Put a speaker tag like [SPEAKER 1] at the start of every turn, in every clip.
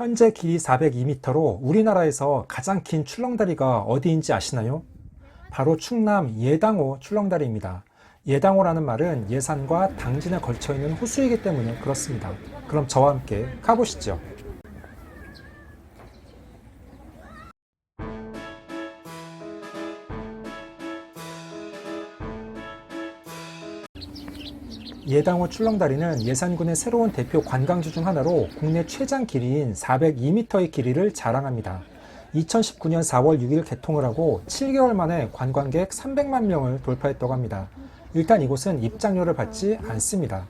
[SPEAKER 1] 현재 길이 402m로 우리나라에서 가장 긴 출렁다리가 어디인지 아시나요? 바로 충남 예당호 출렁다리입니다. 예당호라는 말은 예산과 당진에 걸쳐 있는 호수이기 때문에 그렇습니다. 그럼 저와 함께 가보시죠. 예당호 출렁다리는 예산군의 새로운 대표 관광지 중 하나로 국내 최장 길이인 402m의 길이를 자랑합니다. 2019년 4월 6일 개통을 하고 7개월 만에 관광객 300만 명을 돌파했다고 합니다. 일단 이곳은 입장료를 받지 않습니다.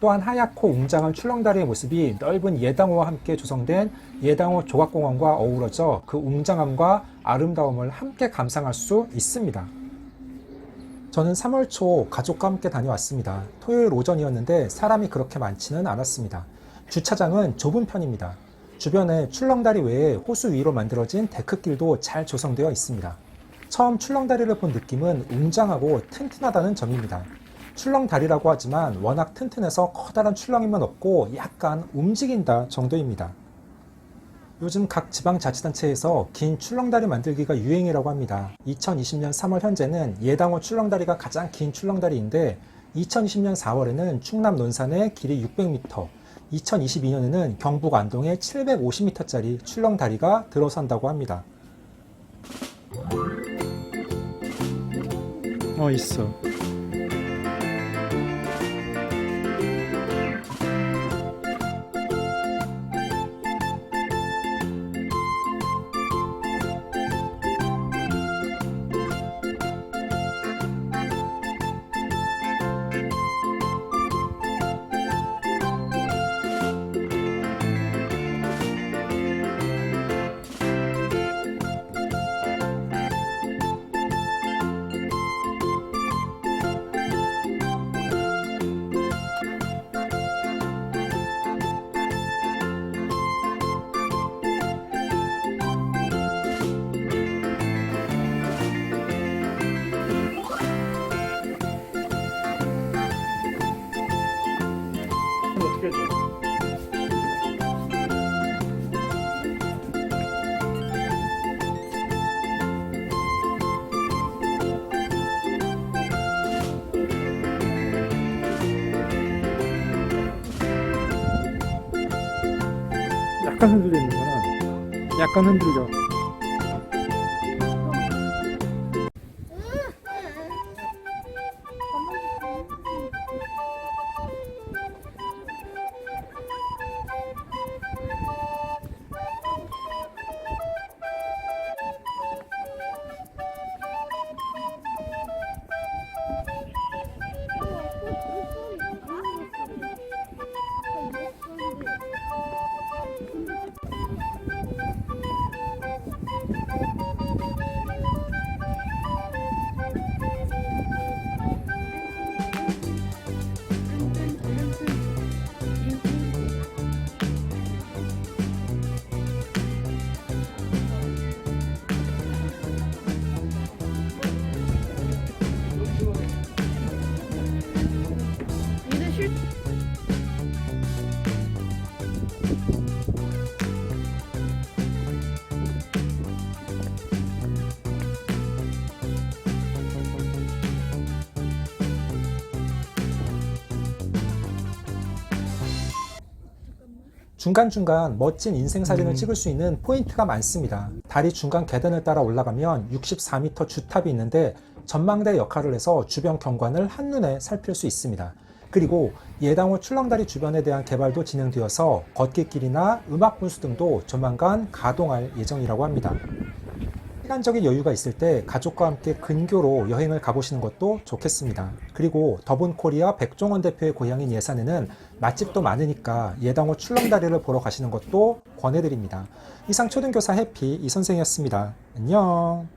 [SPEAKER 1] 또한 하얗고 웅장한 출렁다리의 모습이 넓은 예당호와 함께 조성된 예당호 조각공원과 어우러져 그 웅장함과 아름다움을 함께 감상할 수 있습니다. 저는 3월 초 가족과 함께 다녀왔습니다. 토요일 오전이었는데 사람이 그렇게 많지는 않았습니다. 주차장은 좁은 편입니다. 주변에 출렁다리 외에 호수 위로 만들어진 데크길도 잘 조성되어 있습니다. 처음 출렁다리를 본 느낌은 웅장하고 튼튼하다는 점입니다. 출렁다리라고 하지만 워낙 튼튼해서 커다란 출렁이만 없고 약간 움직인다 정도입니다. 요즘 각 지방자치단체에서 긴 출렁다리 만들기가 유행이라고 합니다. 2020년 3월 현재는 예당호 출렁다리가 가장 긴 출렁다리인데 2020년 4월에는 충남 논산의 길이 600m, 2022년에는 경북 안동에 750m짜리 출렁다리가 들어선다고 합니다. 어 있어. 약간 흔들리는구나. 약간 흔들려. 중간중간 멋진 인생 사진을 찍을 수 있는 포인트가 많습니다. 다리 중간 계단을 따라 올라가면 64m 주탑이 있는데 전망대 역할을 해서 주변 경관을 한눈에 살필 수 있습니다. 그리고 예당호 출렁다리 주변에 대한 개발도 진행되어서 걷기길이나 음악 분수 등도 조만간 가동할 예정이라고 합니다. 시간적인 여유가 있을 때 가족과 함께 근교로 여행을 가보시는 것도 좋겠습니다. 그리고 더본 코리아 백종원 대표의 고향인 예산에는 맛집도 많으니까 예당호 출렁다리를 보러 가시는 것도 권해드립니다. 이상 초등교사 해피 이 선생이었습니다. 안녕.